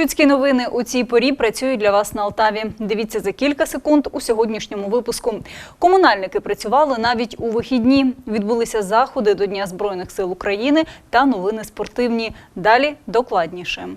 Кременчуцькі новини у цій порі працюють для вас на Алтаві. Дивіться за кілька секунд у сьогоднішньому випуску. Комунальники працювали навіть у вихідні. Відбулися заходи до Дня Збройних сил України та новини спортивні. Далі докладніше.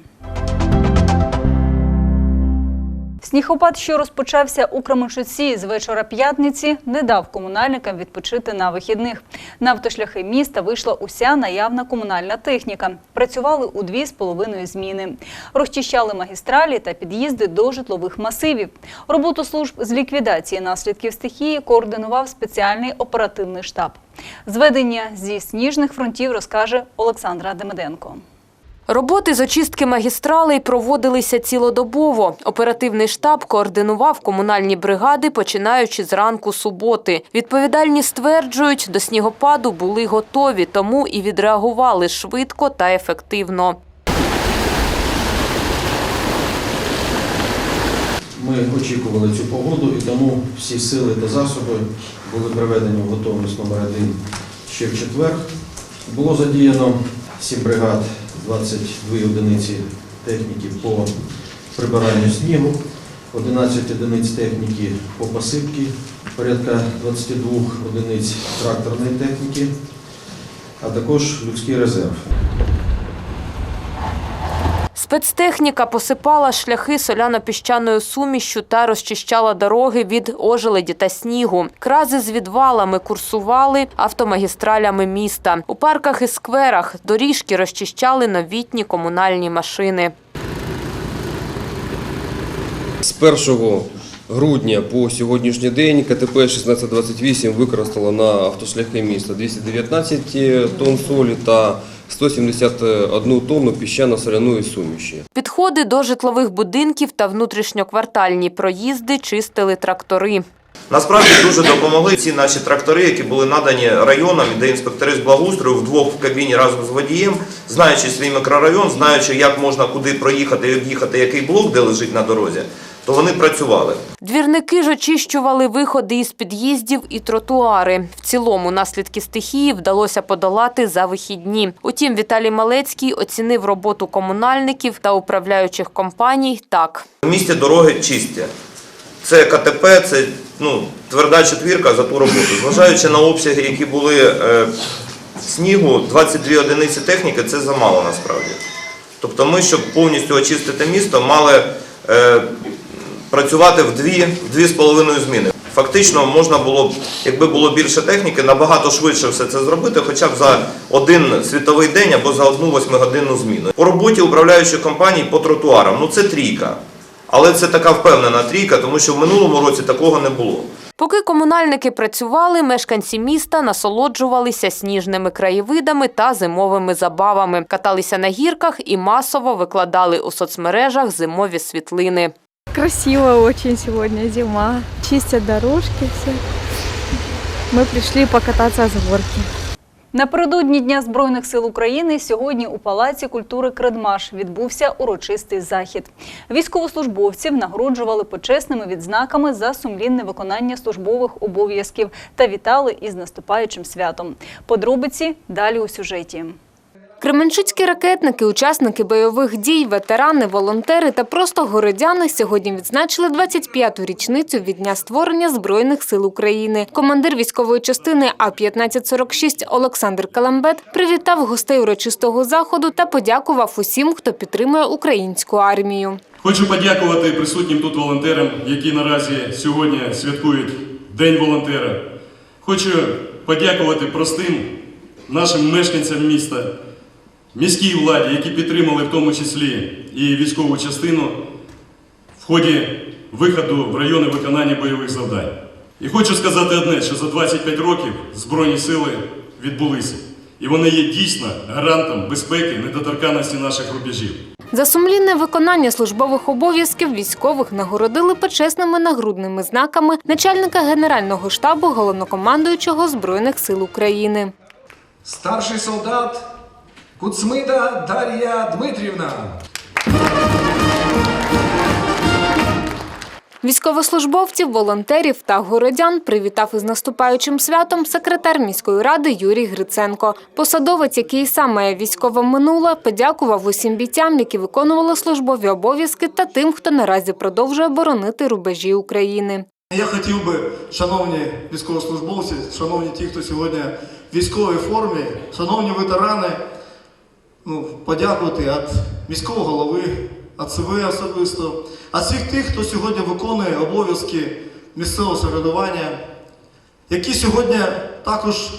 Снігопад, що розпочався у Кременчуці з вечора п'ятниці, не дав комунальникам відпочити на вихідних. На автошляхи міста вийшла уся наявна комунальна техніка. Працювали у дві з половиною зміни. Розчищали магістралі та під'їзди до житлових масивів. Роботу служб з ліквідації наслідків стихії координував спеціальний оперативний штаб. Зведення зі сніжних фронтів розкаже Олександра Демиденко. Роботи з очистки магістралей проводилися цілодобово. Оперативний штаб координував комунальні бригади, починаючи з ранку суботи. Відповідальні стверджують, до снігопаду були готові, тому і відреагували швидко та ефективно. Ми очікували цю погоду і тому всі сили та засоби були приведені в готовність номер 1 ще в четвер. Було задіяно 7 бригад, 22 одиниці техніки по прибиранню снігу, 11 одиниць техніки по посипці, порядка 22 одиниць тракторної техніки, а також людський резерв. Спецтехніка посипала шляхи соляно-піщаною сумішшю та розчищала дороги від ожеледі та снігу. Крази з відвалами курсували автомагістралями міста. У парках і скверах доріжки розчищали новітні комунальні машини. З 1 грудня по сьогоднішній день КТП 1628 використало на автошляхи міста 219 тонн солі та 171 тонну піщано-соляної суміші. Підходи до житлових будинків та внутрішньоквартальні проїзди чистили трактори. Насправді дуже допомогли ці наші трактори, які були надані районам, де інспектори з благоустрою вдвох в кабіні разом з водієм, знаючи свій мікрорайон, знаючи, як можна куди проїхати і об'їхати який блок, де лежить на дорозі, то вони працювали. Двірники ж очищували виходи із під'їздів і тротуари. В цілому наслідки стихії вдалося подолати за вихідні. Утім, Віталій Малецький оцінив роботу комунальників та управляючих компаній так. В місті дороги чисті. Це КТП, це ну, тверда четвірка за ту роботу. Зважаючи на обсяги, які були е, снігу, 22 одиниці техніки це замало насправді. Тобто ми, щоб повністю очистити місто, мали е, працювати в дві, з половиною зміни. Фактично можна було б, якби було більше техніки, набагато швидше все це зробити, хоча б за один світовий день або за одну восьмигодинну зміну. По роботі управляючих компаній по тротуарам, ну це трійка. Але це така впевнена трійка, тому що в минулому році такого не було. Поки комунальники працювали, мешканці міста насолоджувалися сніжними краєвидами та зимовими забавами, каталися на гірках і масово викладали у соцмережах зимові світлини. Красиво очень сегодня зима. Чистят дорожки все. Мы пришли покататься с горки. Напередодні Дня Збройних сил України сьогодні у Палаці культури Кредмаш відбувся урочистий захід. Військовослужбовців нагороджували почесними відзнаками за сумлінне виконання службових обов'язків та вітали із наступаючим святом. Подробиці далі у сюжеті. Кременчуцькі ракетники, учасники бойових дій, ветерани, волонтери та просто городяни сьогодні відзначили 25-ту річницю від дня створення Збройних сил України. Командир військової частини А-1546 Олександр Каламбет привітав гостей урочистого заходу та подякував усім, хто підтримує українську армію. Хочу подякувати присутнім тут волонтерам, які наразі сьогодні святкують День волонтера. Хочу подякувати простим нашим мешканцям міста, міській владі, які підтримали в тому числі і військову частину в ході виходу в райони виконання бойових завдань. І хочу сказати одне, що за 25 років Збройні сили відбулися. І вони є дійсно гарантом безпеки, недоторканності наших рубежів. За сумлінне виконання службових обов'язків військових нагородили почесними нагрудними знаками начальника Генерального штабу головнокомандуючого Збройних сил України. Старший солдат Куцмида Дар'я Дмитрівна. Військовослужбовців, волонтерів та городян привітав із наступаючим святом секретар міської ради Юрій Гриценко. Посадовець, який сам має військове минуле, подякував усім бійцям, які виконували службові обов'язки, та тим, хто наразі продовжує боронити рубежі України. Я хотів би, шановні військовослужбовці, шановні ті, хто сьогодні в військовій формі, шановні ветерани, ну, подякувати від міського голови, від себе особисто, від всіх тих, хто сьогодні виконує обов'язки місцевого самоврядування, які сьогодні також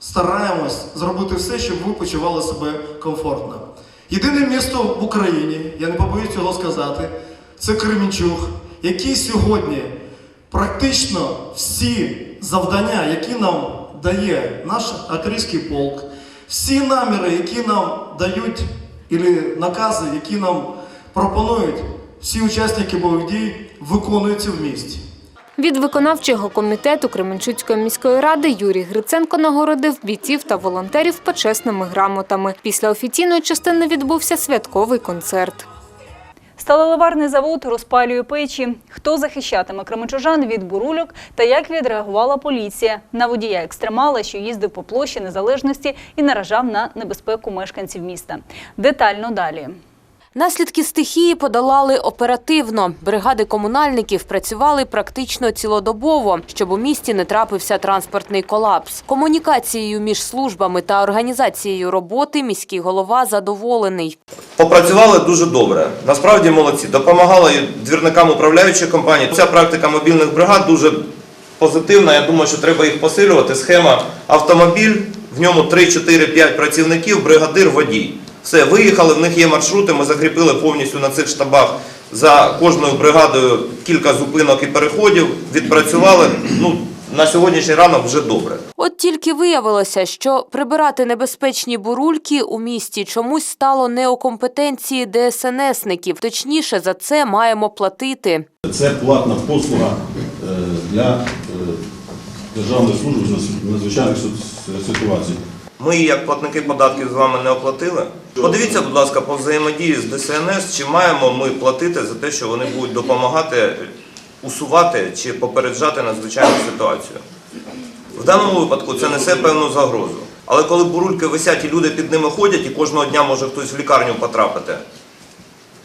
стараємось зробити все, щоб ви почували себе комфортно. Єдине місто в Україні, я не побоюсь цього сказати, це Кременчуг, який сьогодні практично всі завдання, які нам дає наш артилерійський полк, всі наміри, які нам дають, і накази, які нам пропонують всі учасники бойових дій, виконуються в місті. Від виконавчого комітету Кременчуцької міської ради Юрій Гриценко нагородив бійців та волонтерів почесними грамотами. Після офіційної частини відбувся святковий концерт. Сталеливарний завод розпалює печі. Хто захищатиме кременчужан від бурульок та як відреагувала поліція на водія екстремала, що їздив по площі незалежності і наражав на небезпеку мешканців міста. Детально далі. Наслідки стихії подолали оперативно. Бригади комунальників працювали практично цілодобово, щоб у місті не трапився транспортний колапс. Комунікацією між службами та організацією роботи міський голова задоволений. Попрацювали дуже добре. Насправді молодці. Допомагали двірникам управляючої компанії. Ця практика мобільних бригад дуже позитивна. Я думаю, що треба їх посилювати. Схема автомобіль, в ньому 3, 4, 5 працівників, бригадир, водій. Все, виїхали, в них є маршрути, ми закріпили повністю на цих штабах за кожною бригадою кілька зупинок і переходів, відпрацювали. Ну, на сьогоднішній ранок вже добре. От тільки виявилося, що прибирати небезпечні бурульки у місті чомусь стало не у компетенції ДСНСників. Точніше, за це маємо платити. Це платна послуга е, для е, державної служби з надзвичайних ситуацій. Ми, як платники податків, з вами не оплатили. Подивіться, будь ласка, по взаємодії з ДСНС, чи маємо ми платити за те, що вони будуть допомагати усувати чи попереджати надзвичайну ситуацію. В даному випадку це несе певну загрозу. Але коли бурульки висять і люди під ними ходять, і кожного дня може хтось в лікарню потрапити,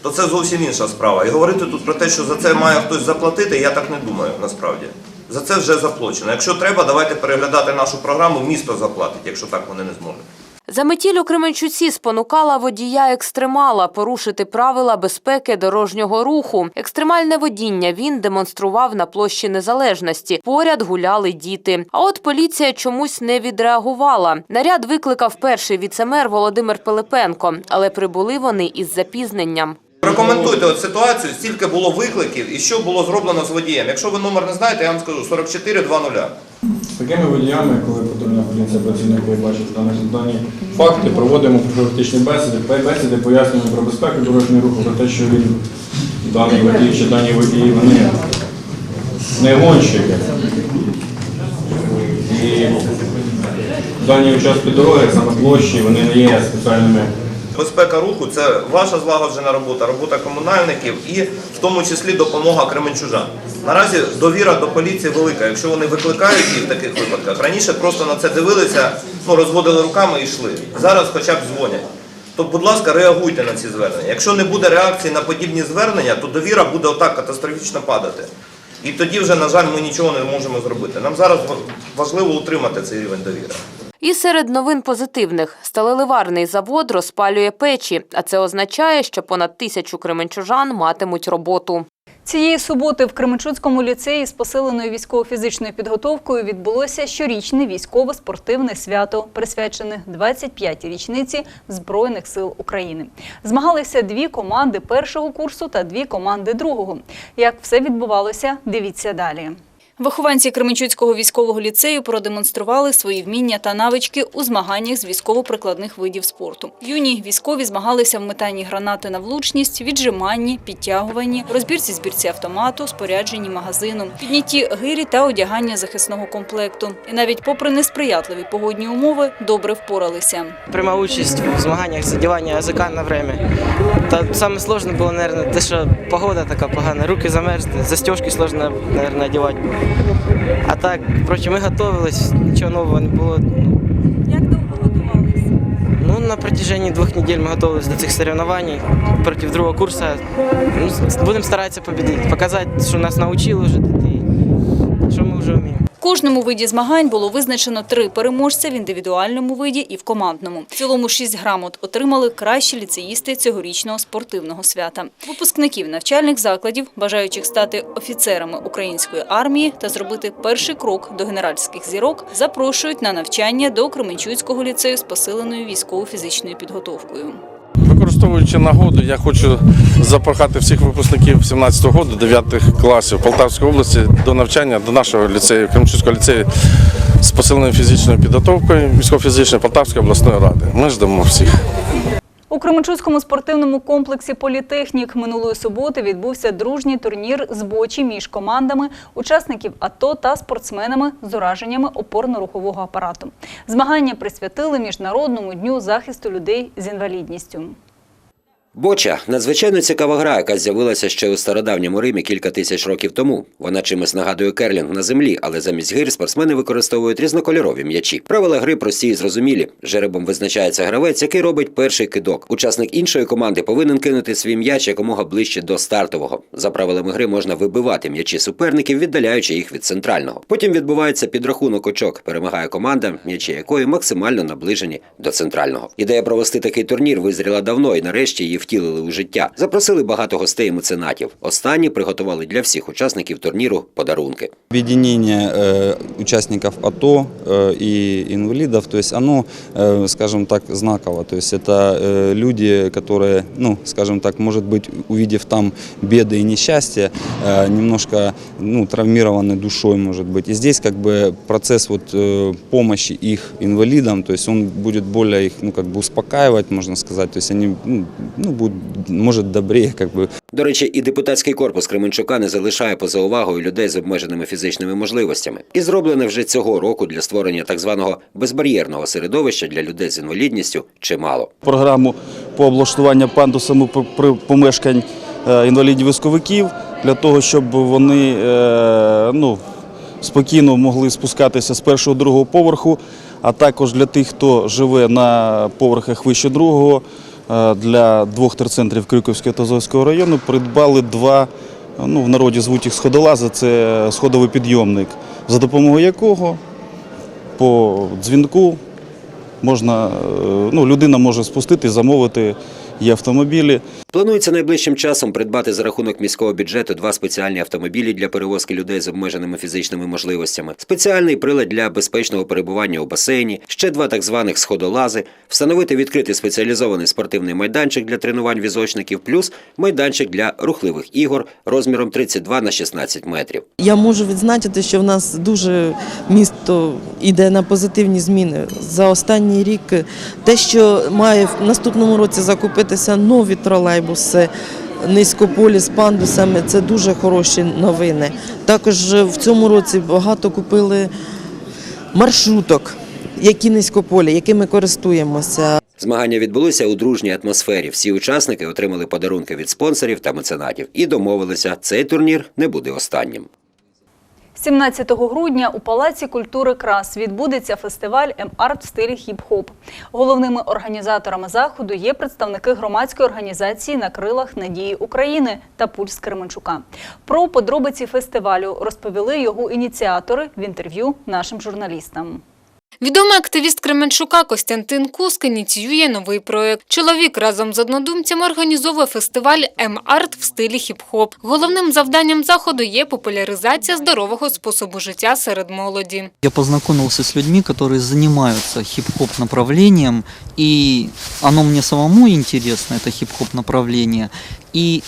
то це зовсім інша справа. І говорити тут про те, що за це має хтось заплатити, я так не думаю насправді. За це вже заплачено. Якщо треба, давайте переглядати нашу програму, місто заплатить, якщо так вони не зможуть. Заметіль у Кременчуці спонукала водія екстремала порушити правила безпеки дорожнього руху. Екстремальне водіння він демонстрував на площі Незалежності. Поряд гуляли діти. А от поліція чомусь не відреагувала. Наряд викликав перший віцемер Володимир Пилипенко, але прибули вони із запізненням. Прокоментуйте от ситуацію, стільки було викликів і що було зроблено з водієм. Якщо ви номер не знаєте, я вам скажу 4420. З такими водіями, коли патрульна поліція працівники бачить дані, дані факти, проводимо профілактичні бесіди, бесіди пояснюємо про безпеку дорожнього руху, про те, що він даний водій чи дані водії вони не гонщики. І дані участки дороги, саме площі, вони не є спеціальними Безпека руху це ваша злагоджена робота, робота комунальників і в тому числі допомога кременчужан. Наразі довіра до поліції велика. Якщо вони викликають їх в таких випадках, раніше просто на це дивилися, ну розводили руками і йшли. Зараз хоча б дзвонять. То, будь ласка, реагуйте на ці звернення. Якщо не буде реакції на подібні звернення, то довіра буде отак катастрофічно падати. І тоді вже, на жаль, ми нічого не можемо зробити. Нам зараз важливо утримати цей рівень довіри. І серед новин позитивних сталеливарний завод розпалює печі, а це означає, що понад тисячу кременчужан матимуть роботу. Цієї суботи в Кременчуцькому ліцеї з посиленою військово-фізичною підготовкою відбулося щорічне військово-спортивне свято, присвячене 25-й річниці Збройних сил України. Змагалися дві команди першого курсу та дві команди другого. Як все відбувалося, дивіться далі. Вихованці Кременчуцького військового ліцею продемонстрували свої вміння та навички у змаганнях з військово-прикладних видів спорту. Юні військові змагалися в метанні гранати на влучність, віджиманні, підтягуванні, розбірці збірці автомату, спорядженні магазину, піднятті гирі та одягання захисного комплекту. І навіть попри несприятливі погодні умови добре впоралися. Приймав участь в змаганнях з одягання язика на время. Та саме сложне було, мабуть, те, що погода така погана, руки замерзли, застежки сложно, мабуть, одягати. А так, впрочем, ми готувалися, нічого нового не було. Як довго готувалися? Ну, на протяжении двох неділь ми готувалися до цих соревнований проти другого курсу. Ну, будемо старатися побідити, показати, що нас навчили вже тут і що ми вже вміємо. В кожному виді змагань було визначено три переможця в індивідуальному виді і в командному. В цілому шість грамот отримали кращі ліцеїсти цьогорічного спортивного свята. Випускників навчальних закладів, бажаючих стати офіцерами української армії та зробити перший крок до генеральських зірок, запрошують на навчання до Кременчуцького ліцею з посиленою військово-фізичною підготовкою. Використовуючи нагоду, я хочу запрохати всіх випускників 17-го року, 9 класів Полтавської області до навчання до нашого ліцею, Кремчуцького ліцею з посиленою фізичною підготовкою військово-фізичної Полтавської обласної ради. Ми ждемо всіх. У Кременчуцькому спортивному комплексі Політехнік минулої суботи відбувся дружній турнір з бочі між командами учасників АТО та спортсменами з ураженнями опорно-рухового апарату. Змагання присвятили Міжнародному дню захисту людей з інвалідністю. Боча надзвичайно цікава гра, яка з'явилася ще у стародавньому Римі кілька тисяч років тому. Вона чимось нагадує керлінг на землі, але замість гир спортсмени використовують різнокольорові м'ячі. Правила гри прості і зрозумілі. Жеребом визначається гравець, який робить перший кидок. Учасник іншої команди повинен кинути свій м'яч якомога ближче до стартового. За правилами гри можна вибивати м'ячі суперників, віддаляючи їх від центрального. Потім відбувається підрахунок очок. Перемагає команда, м'ячі якої максимально наближені до центрального. Ідея провести такий турнір визріла давно і нарешті її втілили у життя. Запросили багато гостей і меценатів. Останні приготували для всіх учасників турніру подарунки. Объединение э, участников АТО э, и инвалидов, то есть оно, э, скажем так, знаково. То есть это э, люди, которые, ну, скажем так, может быть, увидев там беды и несчастья, э, немножко, ну, травмированы душой, может быть. И здесь как бы процесс вот э, помощи их инвалидам, то есть он будет более их, ну, как бы успокаивать, можно сказать. То есть они, ну, ну будут, может, добрее, как бы До речі, і депутатський корпус Кременчука не залишає поза увагою людей з обмеженими фізичними можливостями. І зроблене вже цього року для створення так званого безбар'єрного середовища для людей з інвалідністю чимало. Програму по облаштуванню пандусами п- помешкань е, інвалідів-військовиків для того, щоб вони е, ну, спокійно могли спускатися з першого другого поверху, а також для тих, хто живе на поверхах вище другого, для двох терцентрів Крюківського та Зойського району придбали два, ну, в народі звуть їх сходолази, це сходовий підйомник, за допомогою якого по дзвінку можна, е, ну, людина може спустити, замовити є автомобілі. Планується найближчим часом придбати за рахунок міського бюджету два спеціальні автомобілі для перевозки людей з обмеженими фізичними можливостями, спеціальний прилад для безпечного перебування у басейні, ще два так званих сходолази, встановити відкритий спеціалізований спортивний майданчик для тренувань візочників, плюс майданчик для рухливих ігор розміром 32 на 16 метрів. Я можу відзначити, що в нас дуже місто йде на позитивні зміни. За останній рік те, що має в наступному році закупитися нові тролейбуси, низькополі з пандусами, це дуже хороші новини. Також в цьому році багато купили маршруток, які низькополі, якими користуємося. Змагання відбулися у дружній атмосфері. Всі учасники отримали подарунки від спонсорів та меценатів і домовилися, цей турнір не буде останнім. 17 грудня у Палаці культури крас відбудеться фестиваль М-арт в стилі хіп-хоп. Головними організаторами заходу є представники громадської організації на крилах надії України та Пульс Кременчука. Про подробиці фестивалю розповіли його ініціатори в інтерв'ю нашим журналістам. Відомий активіст Кременчука Костянтин Куск ініціює новий проект. Чоловік разом з однодумцями організовує фестиваль М-арт в стилі хіп-хоп. Головним завданням заходу є популяризація здорового способу життя серед молоді. Я познакомился с людьми, которые занимаются хип-хоп направлением, и оно мне самому интересно, это хип-хоп направление. И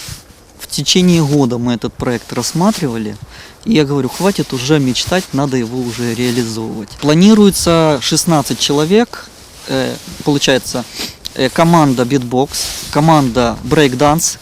в течение года мы этот проект рассматривали. И я говорю, хватит уже мечтать, надо его уже реализовывать. Планируется 16 человек, э, получается, э, команда битбокс, команда брейкданс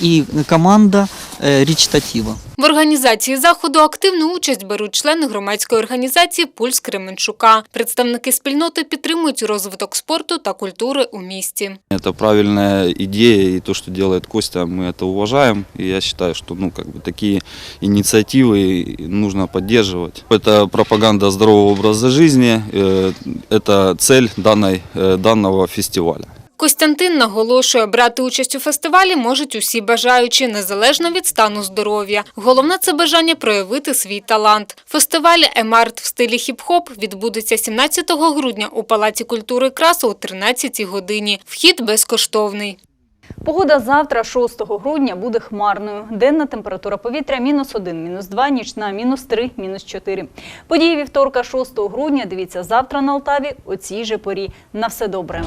и команда э, речитатива. В організації заходу активну участь беруть члени громадської організації Пульс Кременчука. Представники спільноти підтримують розвиток спорту та культури у місті. Это правильная идея, и то, что делает Костя, мы это уважаем. И я считаю, что ну, как бы, такие инициативы нужно поддерживать. Это пропаганда здорового образа жизни, э, это цель данной, э, данного фестиваля. Костянтин наголошує, брати участь у фестивалі можуть усі бажаючі, незалежно від стану здоров'я. Головне – це бажання проявити свій талант. Фестиваль «Емарт» в стилі хіп-хоп відбудеться 17 грудня у Палаці культури «Краса» о 13 годині. Вхід безкоштовний. Погода завтра, 6 грудня, буде хмарною. Денна температура повітря – мінус 1, мінус 2, нічна – мінус 3, мінус 4. Події вівторка, 6 грудня, дивіться завтра на Алтаві о цій же порі. На все добре.